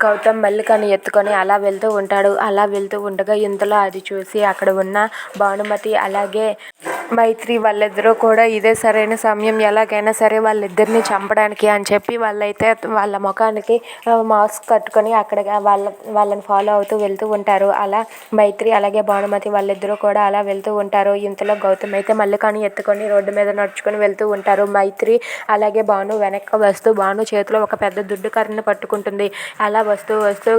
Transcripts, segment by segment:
గౌతమ్ మల్లికని ఎత్తుకొని అలా వెళ్తూ ఉంటాడు. అలా వెళ్తూ ఉండగా ఇంతలో అది చూసి అక్కడ ఉన్న భానుమతి అలాగే మైత్రి వాళ్ళిద్దరూ కూడా ఇదే సరైన సమయం ఎలాగైనా సరే వాళ్ళిద్దరిని చంపడానికి అని చెప్పి వాళ్ళైతే వాళ్ళ ముఖానికి మాస్క్ కట్టుకొని అక్కడ వాళ్ళ వాళ్ళని ఫాలో అవుతూ వెళ్తూ ఉంటారు. అలా మైత్రి అలాగే భానుమతి వాళ్ళిద్దరూ కూడా అలా వెళ్తూ ఉంటారు. ఇంతలో గౌతమ్ అయితే మల్లికాని ఎత్తుకొని రోడ్డు మీద నడుచుకొని వెళ్తూ ఉంటారు. మైత్రి అలాగే భాను వెనక్కి వస్తూ భాను చేతిలో ఒక పెద్ద దుడ్డు కర్రను పట్టుకుంటుంది. అలా వస్తూ వస్తూ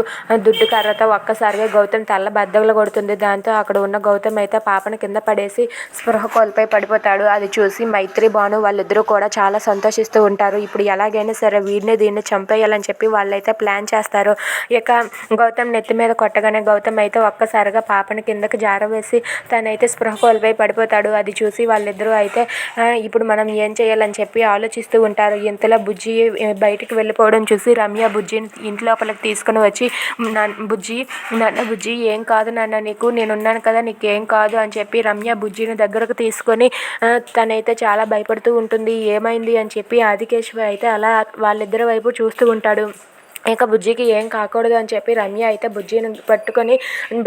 దుడ్డు కర్రతో ఒక్కసారిగా గౌతమ్ తల్ల బద్దలు కొడుతుంది. దాంతో అక్కడ ఉన్న గౌతమ్ అయితే పాపను కింద పడేసి స్పృహ కోల్పోయి పడిపోతాడు. అది చూసి మైత్రి భాను వాళ్ళిద్దరూ కూడా చాలా సంతోషిస్తూ ఉంటారు. ఇప్పుడు ఎలాగైనా సరే వీడిని దీన్ని చంపేయాలని చెప్పి వాళ్ళైతే ప్లాన్ చేస్తారు. ఇక గౌతమ్ నెత్తి మీద కొట్టగానే గౌతమ్ అయితే ఒక్కసారిగా పాపని కిందకి జారవేసి తనైతే స్పృహ కోల్పోయి పడిపోతాడు. అది చూసి వాళ్ళిద్దరూ అయితే ఇప్పుడు మనం ఏం చేయాలని చెప్పి ఆలోచిస్తూ ఉంటారు. ఇంతలో బుజ్జి బయటికి వెళ్ళిపోవడం చూసి రమ్య బుజ్జిని ఇంటి లోపలికి తీసుకుని వచ్చి బుజ్జి నాన్న బుజ్జి ఏం కాదు నాన్న నీకు నేనున్నాను కదా నీకేం కాదు అని చెప్పి రమ్య బుజ్జిని దగ్గరకు తీసుకొని తనైతే చాలా భయపడుతూ ఉంటుంది ఏమైంది? అని చెప్పి ఆదికేశ్వ అయితే అలా వాళ్ళిద్దరి వైపు చూస్తూ ఉంటాడు. ఇంకా బుజ్జికి ఏం కాకూడదు అని చెప్పి రమ్య అయితే బుజ్జిని పట్టుకొని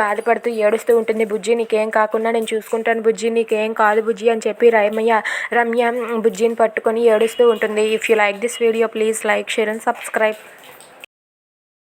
బాధపడుతూ ఏడుస్తూ ఉంటుంది. బుజ్జి నీకేం కాకుండా నేను చూసుకుంటాను బుజ్జి నీకేం కాదు బుజ్జి అని చెప్పి రమ్య రమ్య బుజ్జిని పట్టుకొని ఏడుస్తూ ఉంటుంది. If you like this video please like share and subscribe